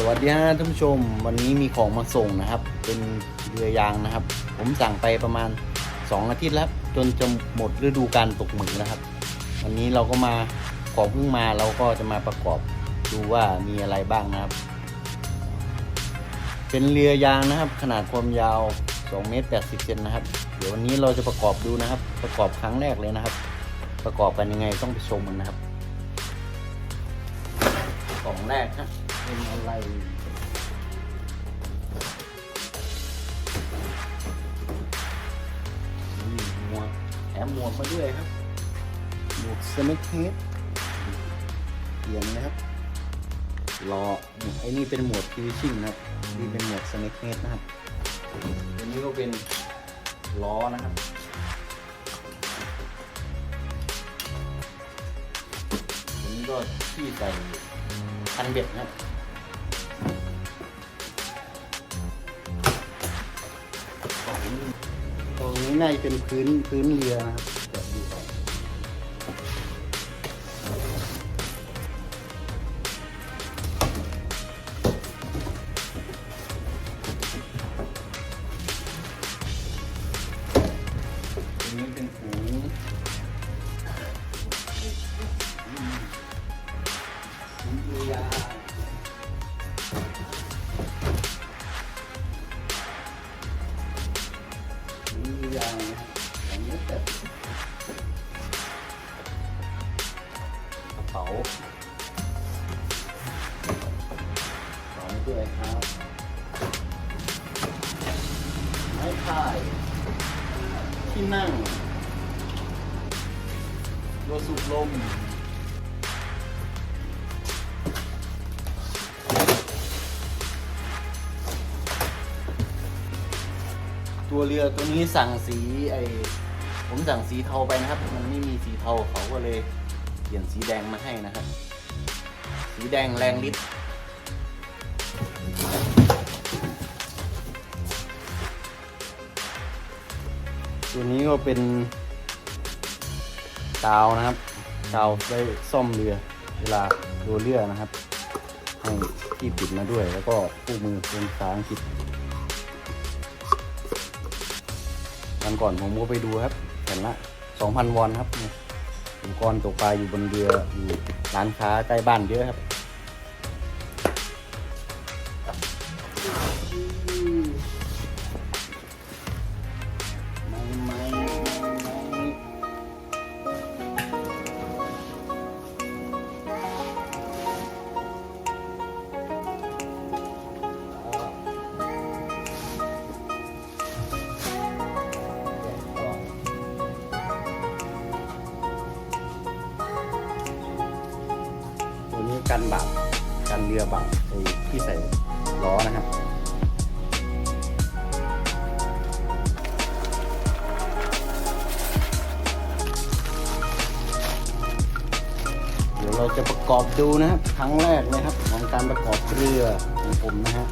สวัสดีฮะท่านผู้ชม วันนี้มีของมาส่งนะครับ เป็นเรือยางนะครับ ผมสั่งไปประมาณ 2 อาทิตย์แล้ว จนจะหมดฤดูการตกหมึกนะครับ วันนี้เราก็มาของเพิ่งมาเราก็จะมาประกอบดูว่ามีอะไรบ้างนะครับ เป็นเรือยางนะครับ ขนาดความยาว2เมตร80เซนนะครับ เดี๋ยววันนี้เราจะประกอบดูนะครับ ประกอบครั้งแรกเลยนะครับ ประกอบกันยังไงต้องไปชมกันนะครับกล่องแรกนะ เป็นอะไรนี่หมวกแถมหมวกมาด้วยครับ หมวกสเน็กเฮดเปลี่ยนนะครับรอไอ้นี่เป็นหมวดฟิวชิ่งนะครับนี่เป็นหมวดสเน็กเฮดนะครับอันนี้ก็เป็นล้อนะครับอันนี้ก็ที่ใส่คันเบ็ดนะครับ น่าจะเป็นพื้นพื้นเรือนะครับ ด้วยครับ ไม้พาย ที่นั่งตัวสูบลมตัวเรือตัวนี้สั่งสีไอผมสั่งสีเทาไปนะครับ มันไม่มีสีเทาเขาก็เลยเปลี่ยนสีแดงมาให้นะครับ สีแดงแรงฤทธิ์ ตัวนี้ก็เป็นกาวนะครับกาวไว้ซ่อมเรือ เวลาตัวเรือนะครับให้ที่ปิดมาด้วย แล้วก็คู่มือเป็นภาษาอังกฤษวันก่อนผมก็ไปดูครับแผ่นละ 2,000 วอนครับอุปกรณ์ตกปลาอยู่บนเรืออยู่ร้านค้าใกล้บ้านเยอะครับ กันบาดกันเรือบาดไอ้ที่ใส่ล้อนะครับเดี๋ยวเราจะประกอบดูนะครับครั้งแรกนะครับของการประกอบเรือของผมนะฮะ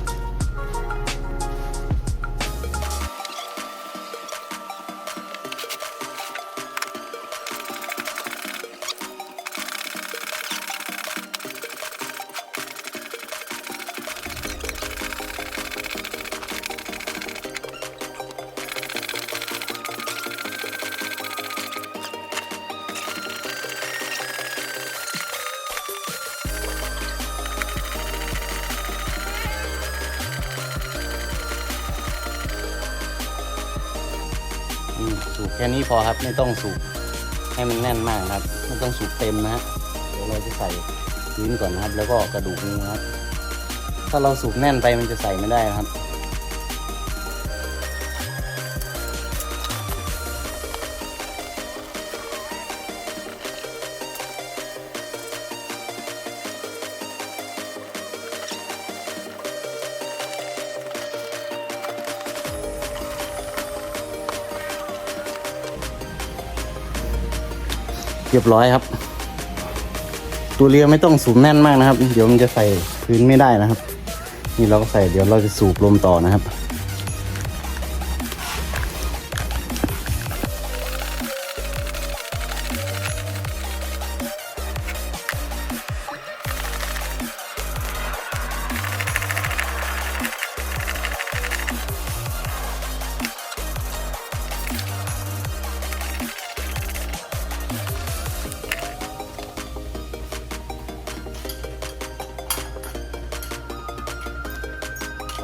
แค่นี้พอครับไม่ต้องสูบให้มันแน่นมากครับ ไม่ต้องสูบเต็มนะฮะเดี๋ยวเราจะใส่พื้นก่อนนะครับ แล้วก็กระดูกนี้ครับ ถ้าเราสูบแน่นไปมันจะใส่ไม่ได้นะครับ เรียบร้อยครับ ตัวเรือไม่ต้องสูบแน่นมากนะครับ เดี๋ยวมันจะใส่พื้นไม่ได้นะครับ นี่เราก็ใส่เดี๋ยวเราจะสูบลมต่อนะครับ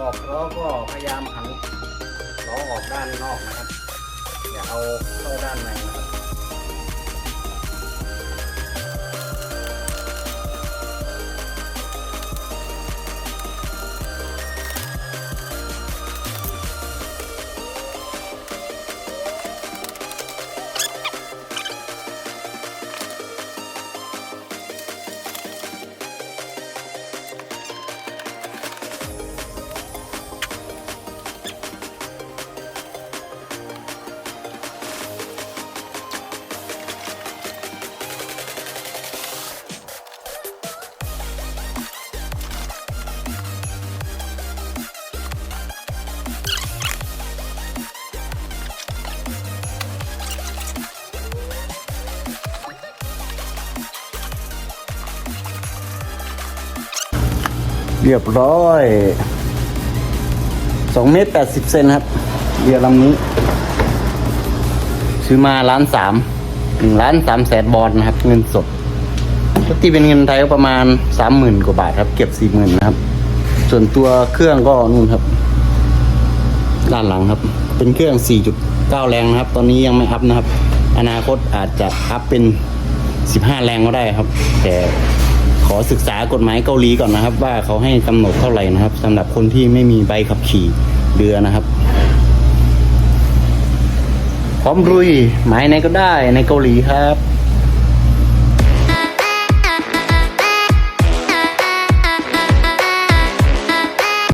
ออกล้อก็พยายามหันล้อออกด้านนอกนะครับ อย่าเอาเข้าด้านในนะครับ เรียบร้อยสองเมตรแปดสิบเซนครับเรือลำนี้ ซื้อมาล้านสามหนึ่งล้านสามแสนบอลนะครับ เงินสดถ้าตีเป็นเงินไทยก็ประมาณสามหมื่นกว่าบาทครับ เก็บสี่หมื่นนะครับ ส่วนตัวเครื่องก็นู่นครับ ด้านหลังครับ เป็นเครื่อง 4.9 แรงนะครับ ตอนนี้ยังไม่อัพนะครับ อนาคตอาจจะอัพเป็น 15 แรงก็ได้ครับ แต่ อศึกษากฎหมายเกาหลีก่อนนะครับ ว่าเขาให้กำหนดเท่าไหร่นะครับสำหรับคนที่ไม่มีใบขับขี่เรือนะครับ พร้อมรุยหมายไหนก็ได้ในเกาหลีครับ